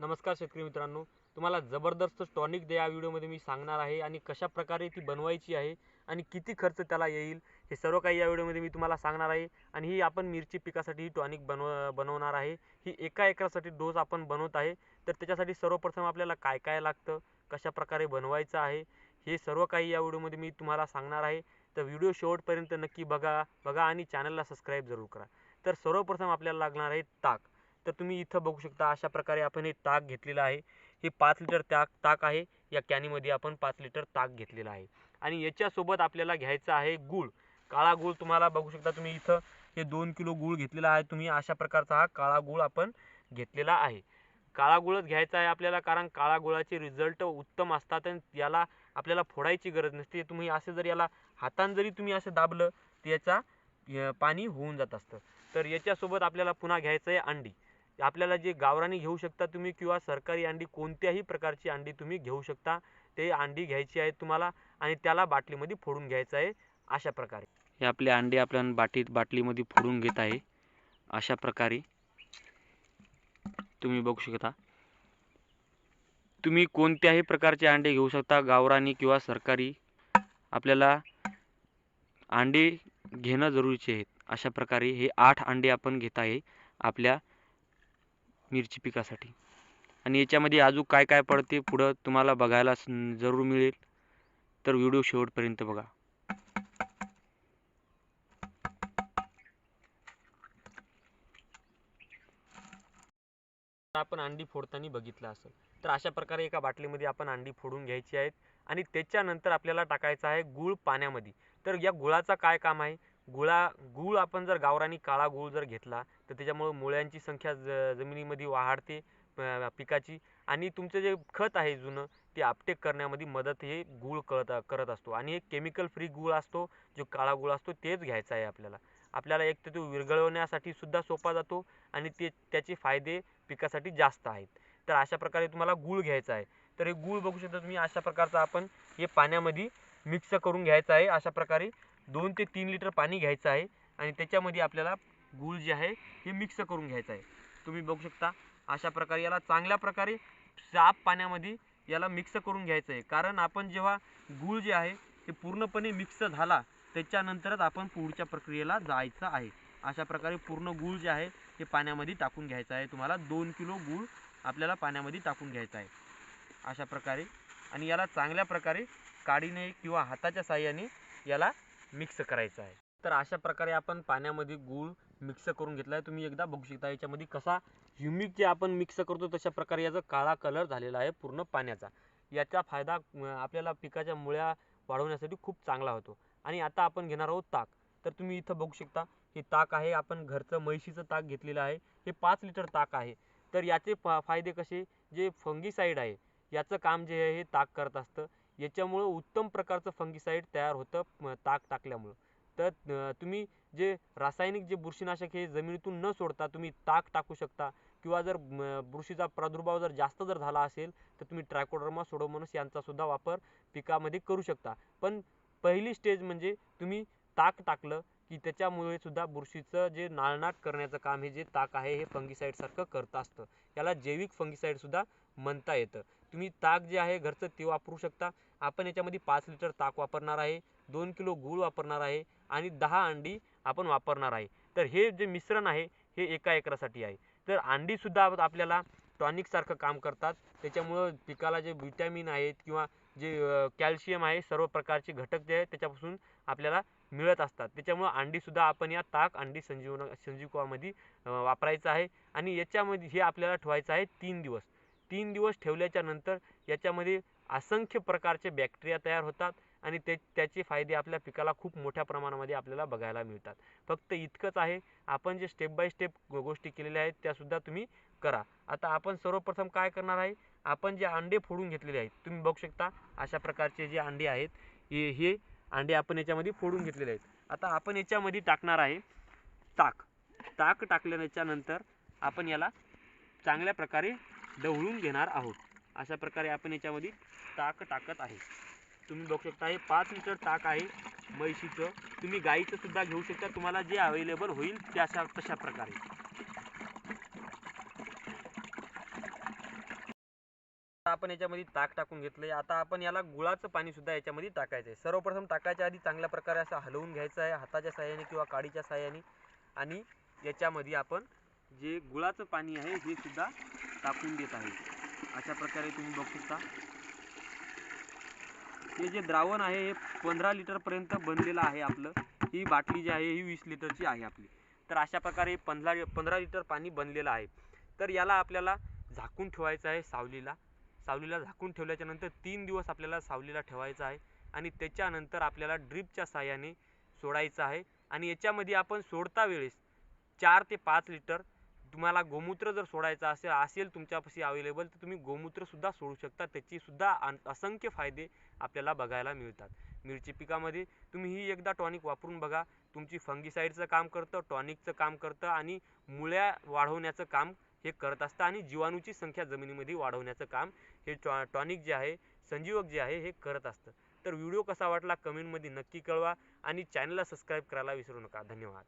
नमस्कार शेतकरी मित्रांनो तुम्हाला जबरदस्त टॉनिक या व्हिडिओमध्ये मी सांगणार आहे आणि कशा प्रकारे ती बनवायची आहे आणि किती खर्च त्याला येईल हे सर्व काही या व्हिडिओमध्ये मी तुम्हाला सांगणार आहे. आणि ही आपण मिरची पिकासाठी ही टॉनिक बनव बनवणार आहे. ही एका एकरासाठी डोस आपण बनवत आहे. तर त्याच्यासाठी सर्वप्रथम आपल्याला काय काय लागतं कशा प्रकारे बनवायचं आहे हे सर्व काही या व्हिडिओमध्ये मी तुम्हाला सांगणार आहे. तर व्हिडिओ शेवटपर्यंत नक्की बघा बघा आणि चॅनलला सबस्क्राईब जरूर करा. तर सर्वप्रथम आपल्याला लागणार आहे ताक. तर तुम्ही इथं बघू शकता अशा प्रकारे आपण हे ताक घेतलेलं आहे. हे पाच लिटर ताक ताक आहे. या कॅनीमध्ये आपण पाच लिटर ताक घेतलेलं आहे. आणि याच्यासोबत आपल्याला घ्यायचं आहे गूळ. काळा गूळ तुम्हाला बघू शकता तुम्ही इथं. हे दोन किलो गूळ घेतलेला आहे. तुम्ही अशा प्रकारचा हा काळा गूळ आपण घेतलेला आहे. काळा गुळच घ्यायचा आहे आपल्याला कारण काळा गुळाचे रिझल्ट उत्तम असतात आणि याला आपल्याला फोडायची गरज नसते. तुम्ही असे जर याला हातानं जरी तुम्ही असं दाबलं तर याचा पाणी होऊन जात असतं. तर याच्यासोबत आपल्याला पुन्हा घ्यायचं आहे अंडी. आपल्याला जे गावरानी घेऊ शकता तुम्ही किंवा सरकारी अंडी कोणत्याही प्रकारची अंडी तुम्ही घेऊ शकता. ते अंडी घ्यायची आहे तुम्हाला आणि त्याला बाटलीमध्ये फोडून घ्यायचं आहे अशा प्रकारे. हे आपले अंडे आपल्या बाटीत बाटलीमध्ये फोडून घेत आहे. अशा प्रकारे तुम्ही बघू शकता. तुम्ही कोणत्याही प्रकारचे अंडे घेऊ शकता गावरानी किंवा सरकारी. आपल्याला अंडे घेणं जरुरीचे आहे. अशा प्रकारे हे आठ अंडे आपण घेत आहे आपल्या मिरची पिकासाठी. आणि याच्यामध्ये अजून काय काय पडते पुढं तुम्हाला बघायला जरूर मिळेल. तर व्हिडिओ शेवटपर्यंत बघा. आपण अंडी फोडताना बघितलं असेल. तर अशा प्रकारे एका बाटलीमध्ये आपण अंडी फोडून घ्यायची आहेत. आणि त्याच्यानंतर आपल्याला टाकायचं आहे गूळ पाण्यामध्ये. तर या गुळाचा काय काम आहे? गुळा गूळ आपण जर गावरानी काळा गूळ जर घेतला तर त्याच्यामुळं मुळ्यांची संख्या ज जमिनीमध्ये वाढते पिकाची. आणि तुमचं जे खत आहे जुनं ते आपटेक करण्यामध्ये मदत हे गूळ करत करत असतो. आणि एक केमिकल फ्री गूळ असतो जो काळा गूळ असतो तेच घ्यायचा आहे आपल्याला. आपल्याला एक तर तो विरघळवण्यासाठी सुद्धा सोपा जातो आणि ते त्याचे फायदे पिकासाठी जास्त आहेत. तर अशा प्रकारे तुम्हाला गूळ घ्यायचा आहे. तर हे गूळ बघू शकता तुम्ही अशा प्रकारचा आपण हे पाण्यामध्ये मिक्स करून घ्यायचं आहे अशा प्रकारे. दोन ते तीन लिटर पाणी घ्यायचं आहे आणि त्याच्यामध्ये आपल्याला गूळ जे आहे हे मिक्स करून घ्यायचं आहे. तुम्ही बघू शकता अशा प्रकारे याला चांगल्या प्रकारे साफ पाण्यामध्ये याला मिक्स करून घ्यायचं आहे. कारण आपण जेव्हा गूळ जे आहे ते पूर्णपणे मिक्स झाला त्याच्यानंतरच आपण पुढच्या प्रक्रियेला जायचं आहे. अशा प्रकारे पूर्ण गूळ जे आहे ते पाण्यामध्ये टाकून घ्यायचं आहे. तुम्हाला दोन किलो गूळ आपल्याला पाण्यामध्ये टाकून घ्यायचं आहे. अशा प्रकारे. आणि याला चांगल्या प्रकारे काडीने किंवा हाताच्या साह्याने याला मिक्स करायचं आहे. तर अशा प्रकारे आपण पाण्यामध्ये गूळ मिक्स करून घेतला आहे तुम्ही एकदा बघू शकता याच्यामध्ये कसा ह्युमिक जे आपण मिक्स करतो तशा प्रकारे याचा काळा कलर झालेला आहे पूर्ण पाण्याचा. याचा फायदा आपल्याला पिकाच्या मुळ्या वाढवण्यासाठी खूप चांगला होतो. आणि आता आपण घेणार आहोत ताक. तर तुम्ही इथं बघू शकता हे ताक आहे. आपण घरचं म्हैशीचं ताक घेतलेलं आहे. हे पाच लिटर ताक आहे. तर याचे फा फायदे कसे? जे फंगीसाईड आहे याचं काम जे आहे हे ताक करत असतं. याच्यामुळं उत्तम प्रकारचं फंगीसाईड तयार होतं ताक टाकल्यामुळं. तर तुम्ही जे रासायनिक जे बुरशीनाशक हे जमिनीतून न सोडता तुम्ही ताक टाकू शकता किंवा जर बुरशीचा प्रादुर्भाव जर जास्त जर झाला असेल तर तुम्ही ट्रायकोडर्मा सोडोमोनस यांचासुद्धा वापर पिकामध्ये करू शकता. पण पहिली स्टेज म्हणजे तुम्ही ताक टाकलं की त्याच्यामुळे सुद्धा बुरशीचं जे नाळनाट करण्याचं काम हे जे ताक आहे हे फंगिसाईडसारखं करत असतं. याला जैविक फंगिसाईडसुद्धा म्हणता येतं. तुम्ही ताक जे आहे घरचं ते वापरू शकता. आपण याच्यामध्ये पाच लिटर ताक वापरणार आहे दोन किलो गूळ वापरणार आहे आणि दहा अंडी आपण वापरणार आहे. तर हे जे मिश्रण आहे हे एका एकरासाठी आहे. तर अंडीसुद्धा आपल्याला टॉनिकसारखं काम करतात. त्याच्यामुळं पिकाला जे विटॅमिन आहेत किंवा जे कॅल्शियम आहे सर्व प्रकारचे घटक जे आहेत त्याच्यापासून आपल्याला मिळत असतात. त्याच्यामुळं अंडीसुद्धा आपण या ताक अंडी संजीवन संजीवकामध्ये वापरायचं आहे. आणि याच्यामध्ये हे आपल्याला ठेवायचं आहे तीन दिवस. तीन दिवस ठेवल्याच्या नंतर याच्यामध्ये असंख्य प्रकारचे बॅक्टेरिया तयार होतात आणि ते त्याचे फायदे आपल्या पिकाला खूप मोठ्या प्रमाणामध्ये आपल्याला बघायला मिळतात. फक्त इतकंच आहे आपण जे स्टेप बाय स्टेप गोष्टी केलेल्या आहेत त्यासुद्धा तुम्ही करा. आता आपण सर्वप्रथम काय करणार आहे आपण जे अंडे फोडून घेतलेले आहेत तुम्ही बघू शकता अशा प्रकारचे जे अंडे आहेत हे हे अंडे आपण याच्यामध्ये फोडून घेतलेले आहेत. आता आपण याच्यामध्ये टाकणार आहे ताक. ताक टाकल्याच्या नंतर आपण याला चांगल्या प्रकारे ढवळून घेणार आहोत. अशा प्रकारे आपण याच्यामध्ये ताक टाकत आहे. तुम्ही बघू शकता हे पाच लिटर ताक आहे म्हैशीचं. तुम्ही गाईचं सुद्धा घेऊ शकता. तुम्हाला जे अवेलेबल होईल त्याशा तशा प्रकारे. आता आपण याच्यामध्ये ताक टाकून घेतलंय. आता आपण याला गुळाचं पाणी सुद्धा याच्यामध्ये टाकायचं आहे सर्वप्रथम टाकायच्या आधी चांगल्या प्रकारे असं हलवून घ्यायचं आहे. हाताच्या साह्याने किंवा काडीच्या साह्याने. आणि याच्यामध्ये आपण जे गुळाचं पाणी आहे हे सुद्धा टाकून देत आहे. अशा प्रकारे तुम्ही बघू शकता. हे जे द्रावण आहे हे पंधरा लिटरपर्यंत बनलेलं आहे आपलं. ही बाटली जी आहे ही वीस लिटरची आहे आपली. तर अशा प्रकारे पंधरा पंधरा लिटर पाणी बनलेलं आहे. तर याला आपल्याला झाकून ठेवायचं आहे सावलीला. सावलीला झाकून ठेवल्याच्या नंतर तीन दिवस आपल्याला सावलीला ठेवायचं आहे. आणि त्याच्यानंतर आपल्याला ड्रीपच्या साह्याने सोडायचं आहे. आणि याच्यामध्ये आपण सोडता वेळेस चार ते पाच लिटर तुम्हाला गोमूत्र जर सोडायचं असेल असेल तुमच्यापाशी अवेलेबल तर तुम्ही गोमूत्रसुद्धा सोडू शकता. त्याचीसुद्धा असंख्य फायदे आपल्याला बघायला मिळतात. मिरची पिकामध्ये तुम्ही ही एकदा टॉनिक वापरून बघा. तुमची फंगीसाईडचं काम करतं टॉनिकचं काम करतं आणि मुळ्या वाढवण्याचं काम हे करत असतं आणि जीवाणूची संख्या जमिनीमध्ये वाढवण्याचं काम हे टॉ टॉनिक जे आहे संजीवक जे आहे हे करत असतं. तर व्हिडिओ कसा वाटला कमेंटमध्ये नक्की कळवा आणि चॅनलला सबस्क्राईब करायला विसरू नका. धन्यवाद.